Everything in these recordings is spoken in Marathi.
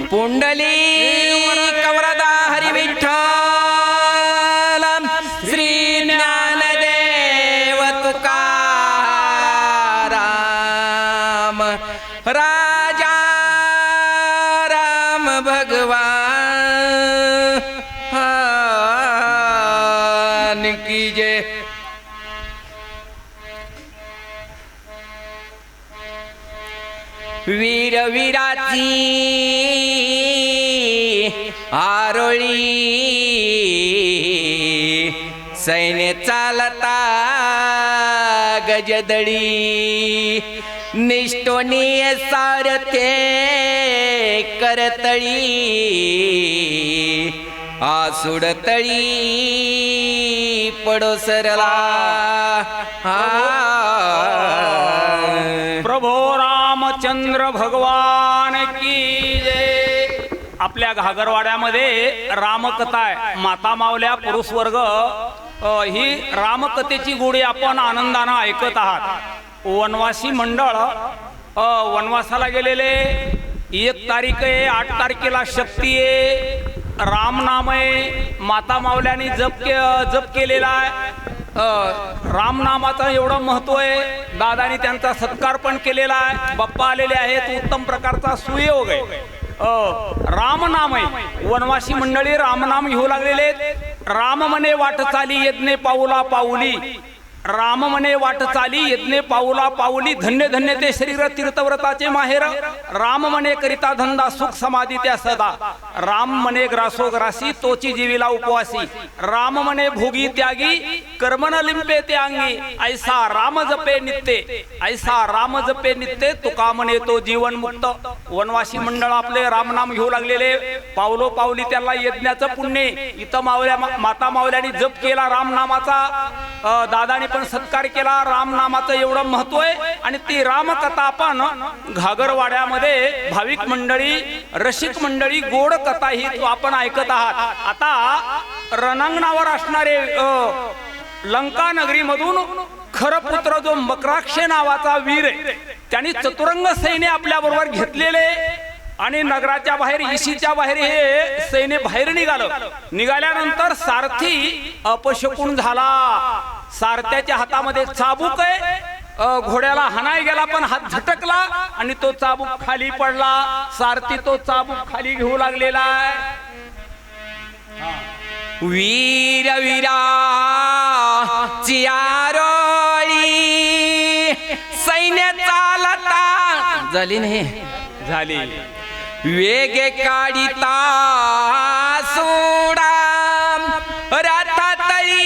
पुंडली कवरदा हरिविठ्ठल सैन्य चालता गजदडी. निष्ठोनी सारथे करतळी. आसुडतळी पडो सरला हा. प्रभो रामचंद्र भगवान की आपल्या घागरवाड्यामध्ये रामकथा आहे. माता मावल्या पुरुष वर्ग ही रामकथेची गोडी आपण आनंदानं ऐकत आहात. वनवासी मंडळ वनवासाला गेलेले एक तारीख आहे आठ तारखेला शक्ती आहे रामनाम आहे माता मावल्याने जप के जप केलेला आहे. रामनामाचं एवढं महत्त्व आहे. दादानी त्यांचा सत्कार पण केलेला आहे. बाप्पा आलेले आहेत. उत्तम प्रकारचा सुयोग आहे. रामनाम आहे वनवासी मंडळी रामनाम घेऊ लागलेले आहेत. राम म्हणे वाट चाली यज्ञे पाऊला पाऊली. राम म्हणे वाट चाली यज्ञे पाऊला पाऊली. धन्य धन्य ते शरीर तीर्थव्रताचे माहेर. राम म्हणे करिता धंदा सुख समाधी त्या सदा. राम म्हणे ग्रासो ग्रासी तोची जीवीला उपवासी. राम म्हणे भोगी त्यागी. कर्मण लिंपे ते अंगी ऐसा राम जपे नित्ते. ऐसा राम जपे नित्ते तुका म्हणे तो जीवन मुक्त. वनवासी मंडळ आपले रामनाम घेऊ लागलेले. पावलो पावली त्याला यज्ञाचं पुण्य. इथं मावल्या माता मावल्याने जप केला रामनामाचा. अ, दादाने पण सत्कार केला. रामनामाचं एवढं महत्त्व आहे. आणि ती रामकथा आपण घागरवाड्यामध्ये भाविक मंडळी रसिक मंडळी गोड कथा ही तो आपण ऐकत आहात. आता रणांगणावर असणारे लंका नगरीमधून खरं पुत्र जो मकराक्षे नावाचा वीर आहे त्यांनी चतुरंग सैन्य आपल्या बरोबर घेतलेले आणि नगराच्या बाहेर इशीच्या बाहेर हे सैन्य बाहेर निघालं. निघाल्यानंतर सारथी अपशकून झाला. सारथ्याच्या हातामध्ये चाबूक आहे. घोड्याला हाणाय गेला पण हात झटकला आणि तो चाबूक खाली पडला. सारथी तो चाबूक खाली घेऊ लागलेला आहे. वीर वीरा चियारोळी सैन्य चालता झाली नाही झाली वेगे काढिता सोडा रथातळी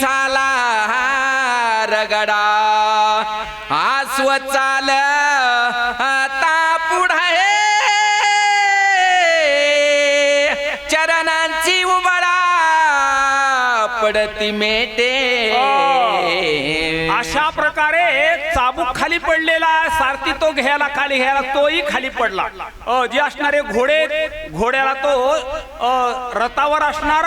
झाला रगडा आस्व चाल पडती मेटे. हो. अशा प्रकारे चाबूक खाली पडलेला आहे. सारथी तो घ्यायला खाली घ्यायला तोही खाली पडला. जे असणारे घोडे घोड्याला तो रथावर असणार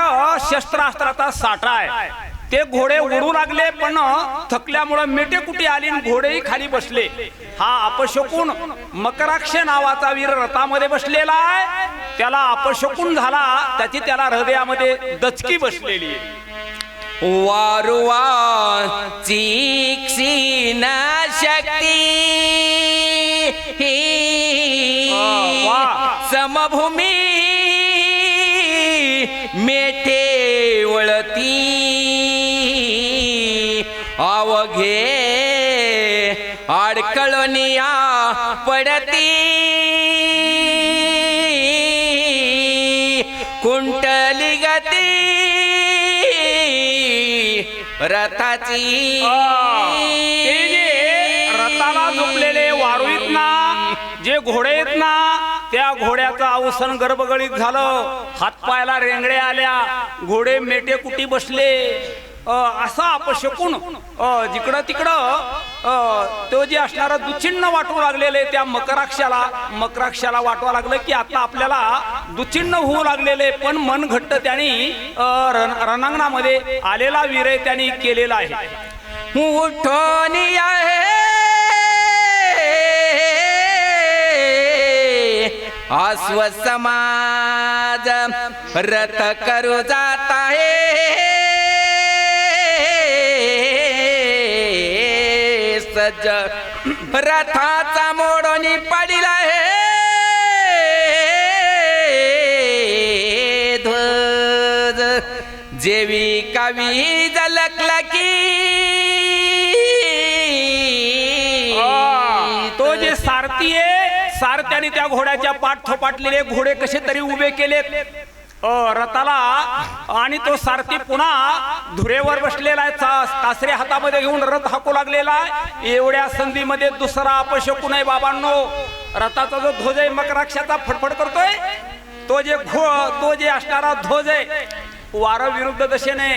शस्त्रास्त्राचा साठा आहे. ते घोडे उडू लागले पण थकल्यामुळे मेटे कुठे आली आणि घोडेही खाली बसले. हा अपशकून मकराक्ष नावाचा वीर रथामध्ये बसलेला आहे. त्याला अपशकून झाला त्याची त्याला हृदयामध्ये दचकी बसलेली आहे. वारुवा शक्ती. समभूमी मेठे वळती। पडती। कुंटली गती रथाची. ते जे रथाला झोपलेले येत ना जे घोडे आहेत ना त्या घोड्याचं अवसन गर्भगळीत झालं. हातपायाला रेंगड्या आल्या. घोडे मेटे कुटी बसले. असं असा अपशकून जिकडं तिकडं तो जे असणार दुचिन्न वाटू लागलेले त्या मकराक्षाला मकराक्षाला वाटवा लागलं की आता आपल्याला दुचिन्न होऊ लागलेले पण मन घट्ट त्यांनी रन, रण- रणांगणामध्ये आलेला विरय त्यांनी केलेला आहे. उठोनी आहे. अश्व समाज रथ करू जात आहे. सज्ज रथाचा मोडोनी पडिला आहे ध्वज. जेवी कवी झलकला की. तो जे सारथी आहे सारथ्याने त्या घोड्याच्या पाठ थोपाटलेले घोडे कसे तरी उभे केलेत. रथाला आणि तो सारथी पुन्हा धुरेवर बसलेला आहे. कासरे हातामध्ये घेऊन रथ हाकू लागलेला आहे. एवढ्या संधीमध्ये दुसरा अपशकू नाही बाबांनो. रथाचा जो ध्वज आहे मकराक्षाचा फडफड करतोय. तो जे घो तो जे असणारा ध्वज आहे वारं विरुद्ध दशेने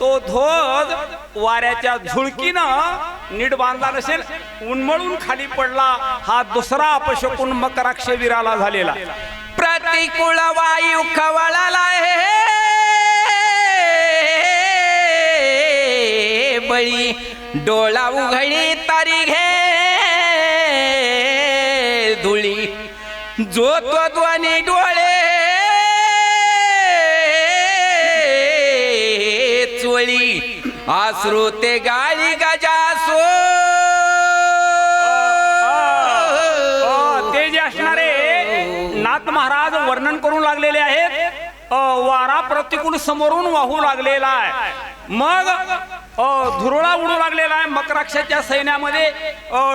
तो ध्वज वाऱ्याच्या झुळकीनं नीट बांधला नसेल उन्मळून खाली पडला हा दुसरा अपशकून मकराक्ष वीराला झालेला. प्रतिकूल वायू खवळला आहे बळी डोळा उघडी तारी घे धुळी. जो तो ध्वनी डोळा आश्रुते गाळी गजासो. ते जे असणारे नाथ महाराज वर्णन करून लागलेले आहेत. वारा प्रतिकूल समोरून वाहू लागलेला आहे. मग अ, धुरळा उडू लागलेला आहे मकराक्षाच्या सैन्यामध्ये.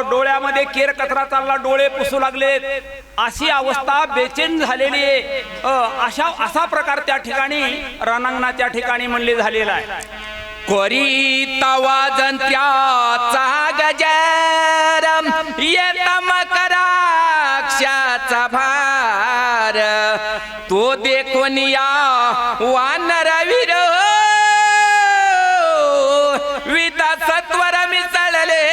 डोळ्यामध्ये केर कचरा चालला डोळे पुसू लागलेत अशी अवस्था बेचैन झालेली आहे. अशा असा प्रकार त्या ठिकाणी रणांगणाच्या ठिकाणी म्हणले झालेला आहे. कोरी तवा जंत्र्याचा गजर येत मकराक्षाचा भार. तो देखून या वानर वीर विदा सत्वर मिसळले.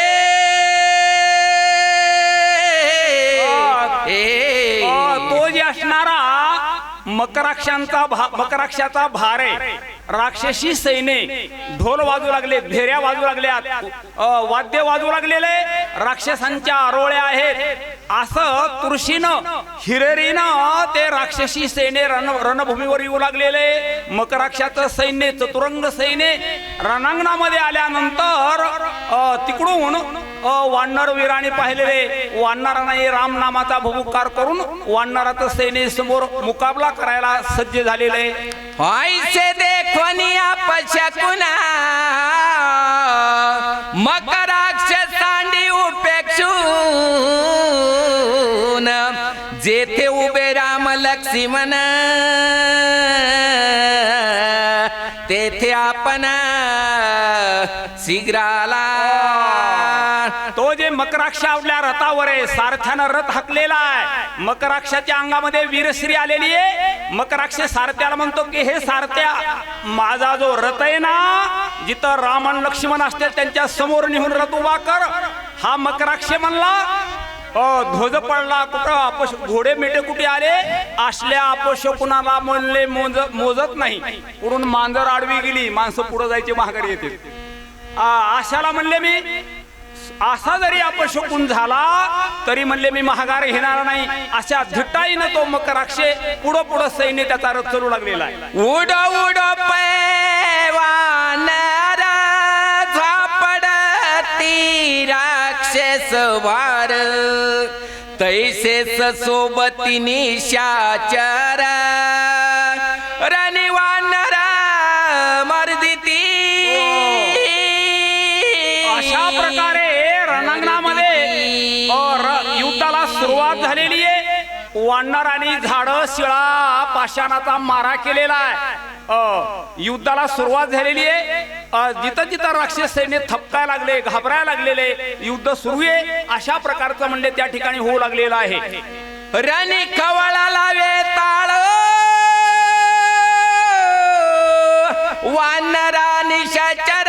तो जे असणारा मकराक्षांचा भा मकराक्षाचा भार आहे. राक्षसी सैने ढोल वाजू लागले भेऱ्या वाजू लागल्या वाद्य वाजू लागलेले. राक्षसांच्या आरोळ्या आहेत. असं तुळशीनं हिरेरीनं ते राक्षसी सैने रण रणभूमीवर येऊ लागलेले. मकराक्षाचं सैन्य चतुरंग सैन्य रणांगणामध्ये आल्यानंतर तिकडून अ, वानर वीराने पाहिलेले वानरांना राम नामाचा भुकार करून वानराचं सैन्य समोर मुकाबला करायला सज्ज झालेले ऐसे देखोनिया पशकुना मकराक्ष सांडी उपेक्षून जेथे उभे राम लक्ष्मण तेथे आपण शीघ्राला तो जे मकराक्ष आवडल्या रथावर आहे सारथ्यानं रथ हकलेला आहे. मकराक्षाच्या अंगामध्ये वीरश्री आलेली आहे. मकराक्ष सारथ्याला म्हणतो की हे सारथ्या माझा जो रथ आहे ना जिथं रामन लक्ष्मण असते त्यांच्यासमोर निघून रथ उभा कर. हा मकराक्ष म्हणला ध्वज पडला कुठं अपश घोडे मेटे कुठे आले? असल्या अपशकुनाला म्हणले मोज मोजत नाही. पुढून मांजर आडवी गेली माणसं पुढे जायची महागारी येते आशाला अशाला म्हणले मी असा जरी अपशकुन झाला तरी म्हणले मी महागार घेणार नाही. अशा धिटाईनं तो मकराक्षे पुढं पुढं सैन्य त्याचा रथ चलू लागलेला आहे. उड उड पैवानर झापडती राक्षस वार. तैसेच सोबती निशाचर. झालेली आहे वानरांनी झाड शिळा पाषाणाचा मारा केलेला आहे. युद्धाला सुरुवात झालेली आहे. जिथं जिथं राक्षस सैन्य थपकाय लागले घाबरायला लागलेले युद्ध सुरू आहे अशा प्रकारचं म्हणजे त्या ठिकाणी होऊ लागलेलं आहे. रणी कवळा लावे ताळ. वानरा निशाचरा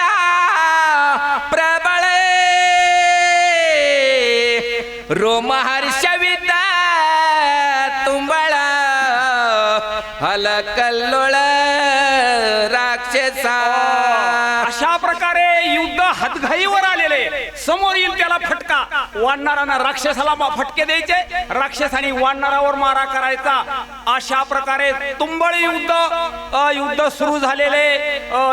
अशा प्रकारे युद्ध हातघाईवर आलेले. समोर येईल त्याला फटका. वाढणारानं राक्षसाला फटके द्यायचे. राक्षसाने वाढणारावर मारा करायचा. अशा प्रकारे तुंबळ युद्ध युद्ध सुरू झालेले.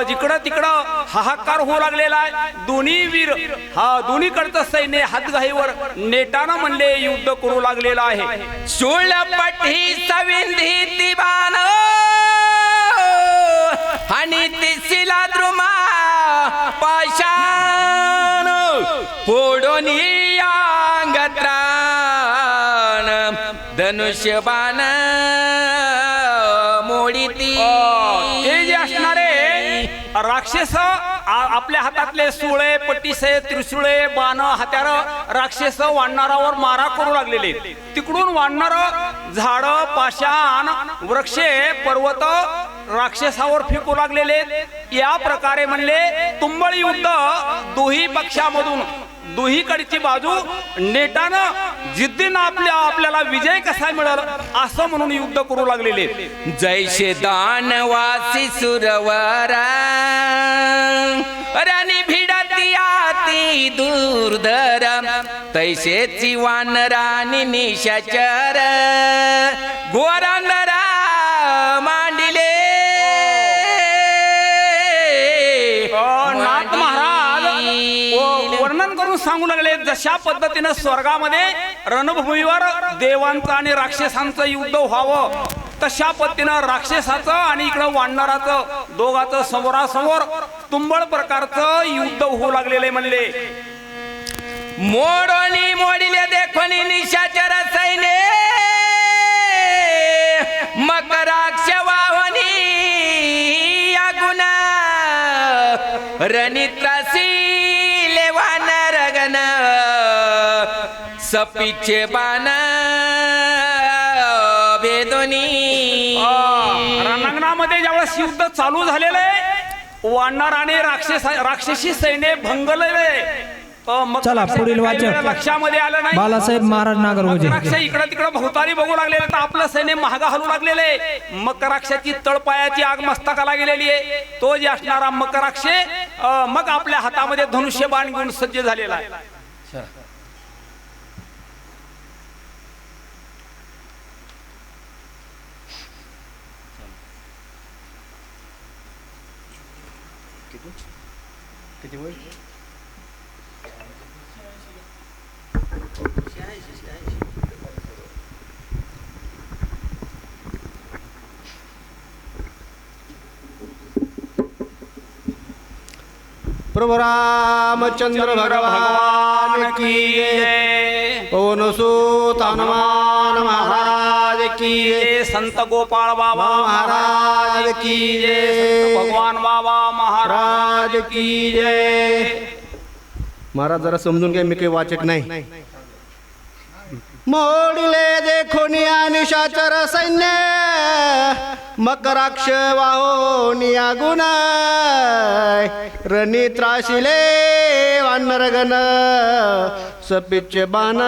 जिकडं तिकडं हाहाकार होऊ लागलेला आहे. दोन्ही वीर हा दोन्हीकडचं सैन्य हातघाईवर नेटानं म्हणले युद्ध करू लागलेलं आहे. शूळपठी सविंधी दिवान! बाण आणि तिसिला द्रुमा पाषाण फोडून अंगत्राण. धनुष्य बाण मोडी ती हे जे असणारे राक्षस आपल्या हातातले सुळे पट्टीसे त्रिसुळे बाण हत्यार राक्षस वाढणारावर मारा करू लागलेले तिकडून वाढणार झाड पाषाण वृक्षे पर्वत राक्षसावर फेकू लागलेले या प्रकारे म्हणले तुंबळ युद्ध दोही पक्षामधून दोहीकडची बाजू नेटानं जिद्दीनं आपल्या आपल्याला विजय कसा मिळाल असं म्हणून युद्ध करू लागलेले जैसे दानवासी सुरवरा राणी भिडती आती दूरधर तैसेची वानराणी निशाचर गोरांदरा सांगू लागले जशा पद्धतीनं स्वर्गामध्ये रणभूमीवर देवांचं आणि राक्षसांचं युद्ध व्हावं तशा पद्धतीनं राक्षसाचं आणि इकडं वाढणाराचं दोघाचं समोरासमोर तुंबळ प्रकारचं युद्ध होऊ लागलेले म्हणले. मोडणी मोड. सपीचे बाण भेदोनी रणांगणामध्ये ज्यावेळेस युद्ध चालू झालेलं आहे वाढणार आणि राक्षस राक्षसी सैन्य भंगलेले चला, पुढील वाचक. लक्षामध्ये आलं नाही. बालासाहेब महाराज नागरगोजे मकराक्ष इकडं तिकडं भोवताली बघू लागलेलं तर आपलं सैन्य महागा हलू लागलेले मकराक्षाची तळपायाची आग मस्तकाला गेलेली आहे. तो जे असणारा मकराक्षे अं, मग आपल्या हातामध्ये धनुष्य बाण घेऊन सज्ज झालेला आहे. प्रभु रामचंद्र भगवान की. पवन सुत हनुमान जय. संत गोपाळ बाबा महाराज की जय. भगवान बाबा महाराज महाराज की जय महाराज जरा समजून घ्या मी काही वाचक नाही मोडले देखो निशाचर सैन्य मकराक्ष वाहो नियागुण रणी त्राशिले वानरगण सपीचे बाण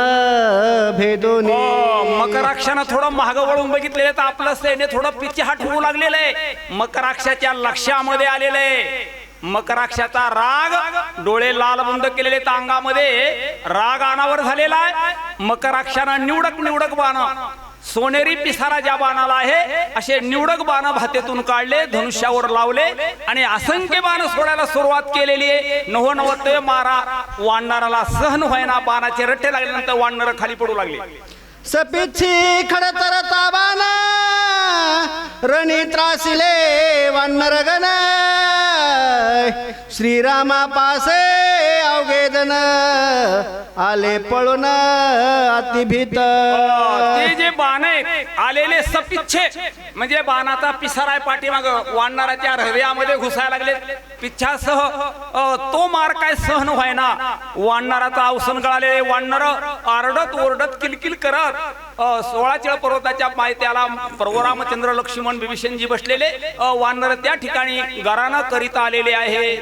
भेदोनी. हो, मकराक्षानं थोडं महाग वळून बघितलेलं तर आपलं सैन्य थोडं पिछेहाट होऊ लागलेलं आहे. मकराक्षाच्या लक्षामध्ये आलेलं आहे. मकराक्षाचा राग डोळे लाल बंद केलेले तांगामध्ये अंगामध्ये राग अनावर झालेला आहे. मकराक्षानं निवडक निवडक बाण सोनेरी पिसारा ज्या बाणाला आहे असे निवडक बाण भातेतून काढले धनुष्यावर लावले आणि असंख्य बाण सोडायला सुरुवात केलेली आहे. नव नवत मारा वाढणाराला सहन व्हायना बाणाचे रट्टे लागल्यानंतर वाढणार खाली पडू लागले. सपीची खडतर ताबाना रणी त्रासिले वानरगण. श्रीरामा पासे अवघेदन आले पळून अतिभीत ते जे बाण आहेत आलेले सपिच्छे म्हणजे बाणाचा पिसाराय पाठीमाग वाढणाऱ्याच्या हृदयामध्ये घुसायला लागले पिच्छासह तो मार काय सहन व्हायना? वाढणाराचा अवसन गळाले वाढणार आरडत ओरडत किलकिल करत अ, सोळाचेळ पर्वताच्या पायथ्याला प्रभुरामचंद्र लक्ष्मण बिभीषणजी बसलेले. वानर त्या ठिकाणी गरानं करीत आलेले आहे.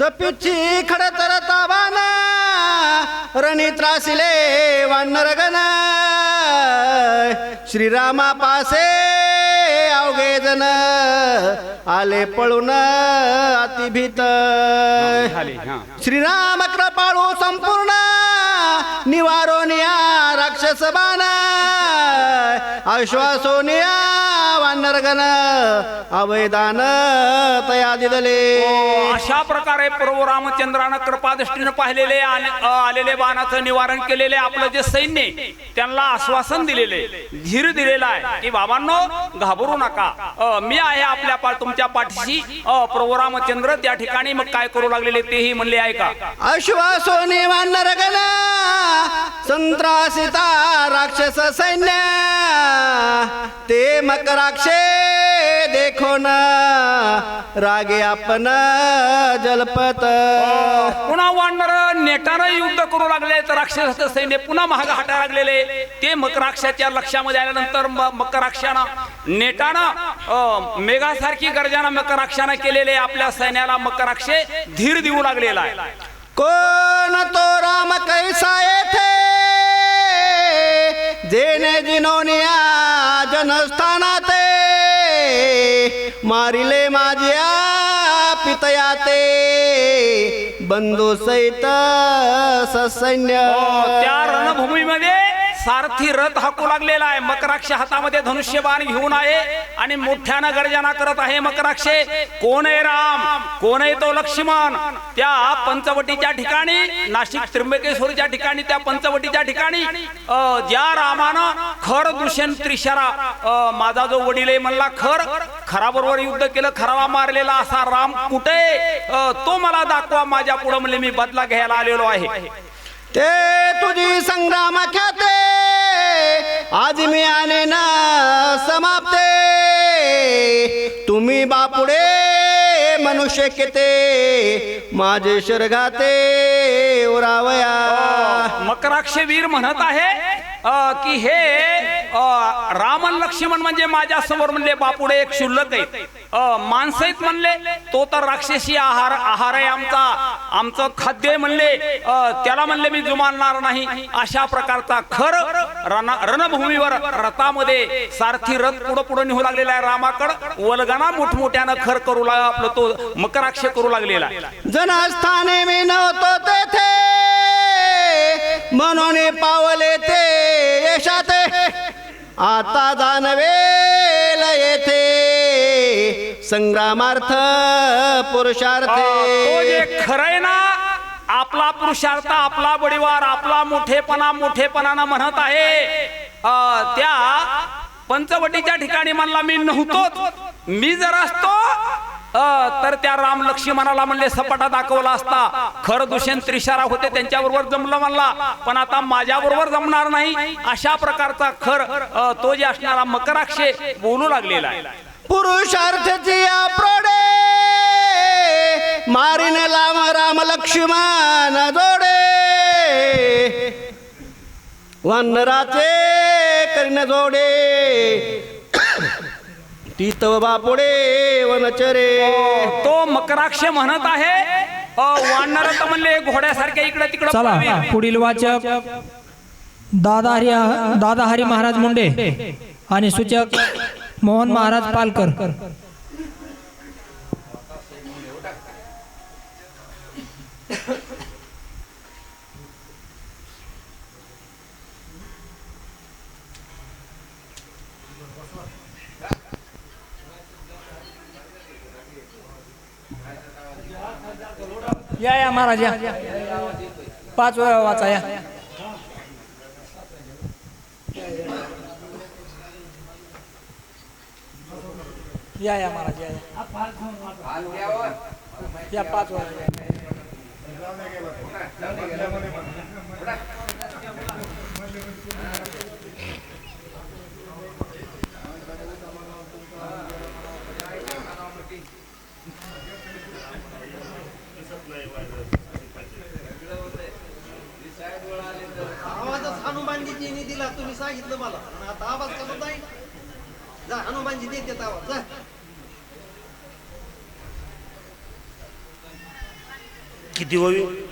सपीची खडतर ताबान रणी त्रासिले वानरगण श्रीरामा पासे अवघे जण आले पळून अतिभीत. श्रीराम कृपाळू संपूर्ण निवारोनिया राक्षस बाण. आश्वासोनिया वानरगण अवैदान तया दिदले अशा प्रकारे प्रभू रामचंद्रानं कृपादृष्टीनं पाहिलेले आलेले बाणाचं निवारण केलेले आपलं जे सैन्य आहे, त्यांना आश्वासन दिलेले धीर दिलेला आहे की बाबांनो घाबरू नका. मी आहे आपल्या पा तुमच्या पाठीशी. प्रभू रामचंद्र त्या ठिकाणी मग काय करू लागलेले तेही म्हणले ऐका. अश्वासोने वानरगण संत्रासिता राक्षस सैन्य ते मकराक्षे देखो ना रागे आपण जलपत. पुन्हा वाढणार नेटानं युद्ध करू लागले तर राक्षसाचं सैन्य पुन्हा महाग हटा लागलेले. ते मकराक्षाच्या लक्षामध्ये आल्यानंतर मकराक्षानं नेटानं मेघासारखी गर्जना मकराक्षानं केलेले. आपल्या सैन्याला मकराक्षे धीर देऊ लागलेला आहे. कोण तो राम कैसा येथे? जेने जिनोनिया जनस्थानाते मारिले माझ्या पितया ते बंधू सैत ससैन्य. हो, त्या रणभूमीमध्ये सारथी रथ हाकू लागलेला आहे. मकराक्ष हातामध्ये धनुष्यबाण घेऊन आहे आणि मोठ्यानं गर्जना करत आहे मकराक्षे. कोण आहे राम? कोण आहे तो लक्ष्मण? त्या पंचवटीच्या ठिकाणी नाशिक त्र्यंबकेश्वरच्या ठिकाणी त्या पंचवटीच्या ठिकाणी ज्या रामानं खर दुष्यंत त्रिशरा माझा जो वडील आहे म्हणला खर खराबरोबर युद्ध केलं खरावा मारलेला असा राम कुठे तो मला दाखवा माझ्या पुढे म्हणले मी बदला घ्यायला आलेलो आहे. ते तुझी संग्राम ख्याते आज मी आले ना समाप्ते. तुम्ही बापुडे मनुष्य केते. माझे शर्गाते उरावया. मकराक्ष वीर म्हणत आहे अ, की हे रामन लक्ष्मण म्हणजे माझ्यासमोर म्हणले बापुडे एक शुल्लक आहे. माणसं म्हणले तो तर राक्षसी आहार आहार आहे आमचा. आमचं खाद्य म्हणले. अ, त्याला म्हणले मी जुमानणार नाही. अशा प्रकारचा खर रण रणभूमीवर रथामध्ये सारथी रथ पुढं पुढं निघू लागलेला आहे रामाकड. वलगाना मोठमोठ्यानं खर करू लागला आपलं तो मकराक्ष करू लागलेला जनस्थाने मी नव्हतो तेथे. म्हणून पावले ते यशाते आता दानवेल येथे संग्रामार्थ तो पुरुषार्थे खरंय ना आपला पुरुषार्थ आपला बडीवार आपला मोठेपणा मोठेपणानं म्हणत आहे. त्या पंचवटीच्या ठिकाणी म्हणला मी नव्हतो मी जर असतो तर त्या राम लक्ष्मणाला म्हणले सपाटा दाखवला असता. खर दुष्यंत त्रिशारा होते त्यांच्याबरोबर जमलं म्हणला पण आता माझ्या बरोबर जमणार नाही. अशा प्रकारचा खर अ, तो जे असणारा मकराक्षे बोलू लागलेला आहे. पुरुषार्थची प्रोडे मारिन लाम राम लक्ष्मण जोडे. वनराचे कर्ण जोडे. ती तव बापुडे वनचरे तो मकराक्ष म्हणत आहे. वानर तर म्हणले घोड्यासारख्या इकडे तिकडे चला पुढील वाचक दादा हरी दादा हरी महाराज मुंडे आणि सूचक मोहन महाराज पालकर. या या महाराज या पाच वेळा वाचा या या या महाराज या या. या पाच वेळा या. आवाजच यांनी दिला तुम्ही सांगितलं मला. आणि आता आवाज कसा जाईल? जा हनुमानजी देते आवाज जा. किती होईल?